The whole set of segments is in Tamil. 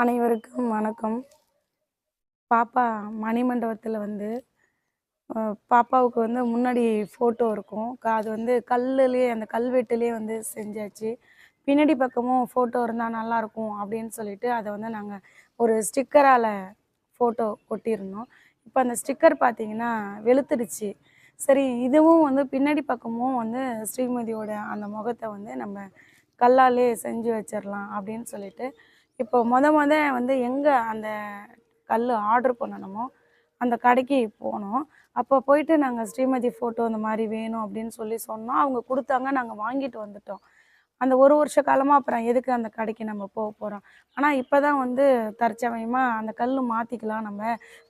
அனைவருக்கும் வணக்கம். பாப்பா மணிமண்டபத்தில் வந்து பாப்பாவுக்கு வந்து முன்னாடி ஃபோட்டோ இருக்கும். அது வந்து கல்லுலேயே அந்த கல்வெட்டுலேயே வந்து செஞ்சாச்சு. பின்னாடி பக்கமும் ஃபோட்டோ இருந்தால் நல்லாயிருக்கும் அப்படின்னு சொல்லிட்டு அதை வந்து நாங்கள் ஒரு ஸ்டிக்கரால் ஃபோட்டோ ஒட்டியிருந்தோம் இப்போ அந்த ஸ்டிக்கர் பார்த்தீங்கன்னா வெளுத்துடுச்சு. சரி இதுவும் வந்து பின்னாடி பக்கமும் வந்து ஸ்ரீமதியோட அந்த முகத்தை வந்து நம்ம கல்லாலே செஞ்சு வச்சிடலாம் அப்படின்னு சொல்லிட்டு இப்போ முத முத வந்து எங்கே அந்த கல் ஆர்டர் பண்ணணுமோ அந்த கடைக்கு போனோம். அப்போ போயிட்டு நாங்கள் ஸ்ரீமதி ஃபோட்டோ இந்த மாதிரி வேணும் அப்படின்னு சொல்லி சொன்னோம் அவங்க கொடுத்தாங்க நாங்கள் வாங்கிட்டு வந்துட்டோம். அந்த ஒரு வருஷ காலமாக அப்புறம் எதுக்கு அந்த கடைக்கு நம்ம போக போகிறோம் ஆனால் இப்போ தான் வந்து தற்சமயமாக அந்த கல் மாற்றிக்கலாம் நம்ம.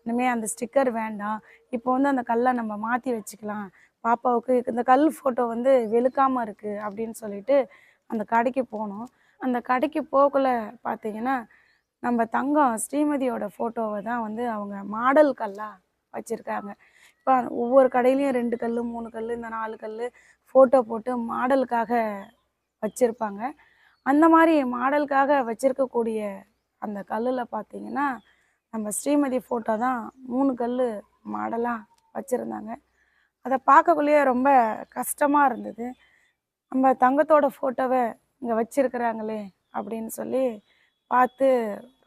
இனிமேல் அந்த ஸ்டிக்கர் வேண்டாம். இப்போ வந்து அந்த கல்லை நம்ம மாற்றி வச்சுக்கலாம். பாப்பாவுக்கு இந்த கல் ஃபோட்டோ வந்து வெளுக்காமல் இருக்குது அப்படின்னு சொல்லிட்டு அந்த கடைக்கு போனோம். அந்த கடைக்கு போகக்குள்ள பார்த்தீங்கன்னா நம்ம தங்கம் ஸ்ரீமதியோட ஃபோட்டோவை தான் வந்து அவங்க மாடல் கல்லாக வச்சுருக்காங்க. இப்போ ஒவ்வொரு கடையிலையும் ரெண்டு கல் மூணு கல் இந்த நாலு கல் ஃபோட்டோ போட்டு மாடலுக்காக வச்சுருப்பாங்க. அந்த மாதிரி மாடலுக்காக வச்சுருக்கக்கூடிய அந்த கல்லில் பார்த்தீங்கன்னா நம்ம ஸ்ரீமதி ஃபோட்டோ தான் மூணு கல் மாடலாக வச்சுருந்தாங்க. அதை பார்க்கக்குள்ளேயே ரொம்ப கஷ்டமாக இருந்தது. நம்ம தங்கத்தோட ஃபோட்டோவை இங்கே வச்சிருக்கிறாங்களே அப்படின்னு சொல்லி பார்த்து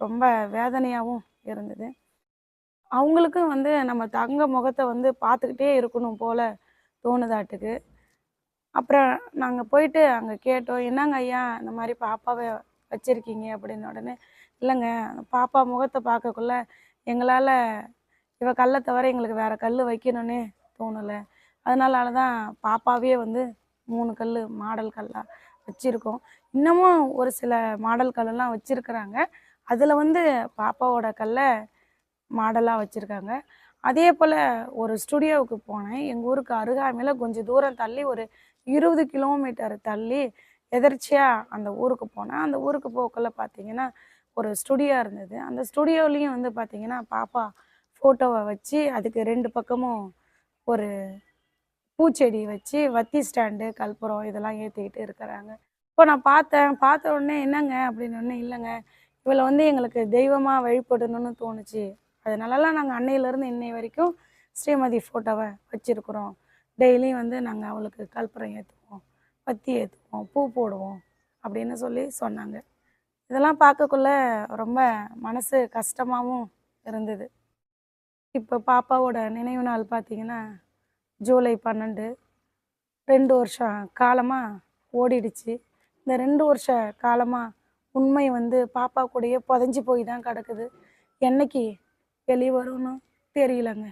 ரொம்ப வேதனையாகவும் இருந்தது. அவங்களுக்கும் வந்து நம்ம தங்க முகத்தை வந்து பார்த்துக்கிட்டே இருக்கணும் போல தோணுதாட்டுக்கு அப்புறம் நாங்கள் போயிட்டு அங்கே கேட்டோம் என்னங்க ஐயா இந்த மாதிரி பாப்பாவை வச்சுருக்கீங்க? அப்படின்னு உடனே இல்லைங்க பாப்பா முகத்தை பார்க்கக்குள்ள எங்களால் இவ கல்லை தவிர எங்களுக்கு வேறு கல் வைக்கணும்னே தோணலை. அதனால தான் பாப்பாவே வந்து மூணு கல் மாடல் கல்லாக வச்சுருக்கோம். இன்னமும் ஒரு சில மாடல் கல்லெல்லாம் வச்சுருக்குறாங்க. அதில் வந்து பாப்பாவோட கல்லை மாடலாக வச்சுருக்காங்க. அதே போல் ஒரு ஸ்டுடியோவுக்கு போனேன். எங்கள் ஊருக்கு அருகாமையில் கொஞ்சம் தூரம் தள்ளி ஒரு இருபது கிலோமீட்டர் தள்ளி எதர்ச்சியாக அந்த ஊருக்கு போனேன். அந்த ஊருக்கு போக்குள்ள பார்த்தீங்கன்னா ஒரு ஸ்டுடியோ இருந்தது. அந்த ஸ்டுடியோலேயும் வந்து பார்த்தீங்கன்னா பாப்பா ஃபோட்டோவை வச்சு அதுக்கு ரெண்டு பக்கமும் ஒரு பூச்செடி வச்சு வத்தி ஸ்டாண்டு கற்பூரம் இதெல்லாம் ஏற்றிக்கிட்டு இருக்கிறாங்க. இப்போ நான் பார்த்தேன் பார்த்த உடனே என்னங்க அப்படின்னு ஒன்று இல்லைங்க. இவளை வந்து எங்களுக்கு தெய்வமாக வழிபடணும்னு தோணுச்சு. அதனாலலாம் நாங்கள் அன்னையிலேருந்து இன்னை வரைக்கும் ஸ்ரீமதி ஃபோட்டோவை வச்சுருக்குறோம். டெய்லியும் வந்து நாங்கள் அவளுக்கு கற்பூரம் ஏற்றுவோம் பத்தி ஏற்றுவோம் பூ போடுவோம் அப்படின்னு சொல்லி சொன்னாங்க. இதெல்லாம் பார்க்கக்குள்ள ரொம்ப மனசு கஷ்டமாகவும் இருந்தது. இப்போ பாப்பாவோட நினைவு நாள் பார்த்தீங்கன்னா ஜூலை பன்னெண்டு ரெண்டு வருஷம் காலமாக ஓடிடுச்சு. இந்த ரெண்டு வருஷ காலமாக உண்மை வந்து பாப்பா கூடயே புதஞ்சி போய் தான் கிடக்குது. என்னைக்கு வெளியே வரும்னு தெரியலங்க.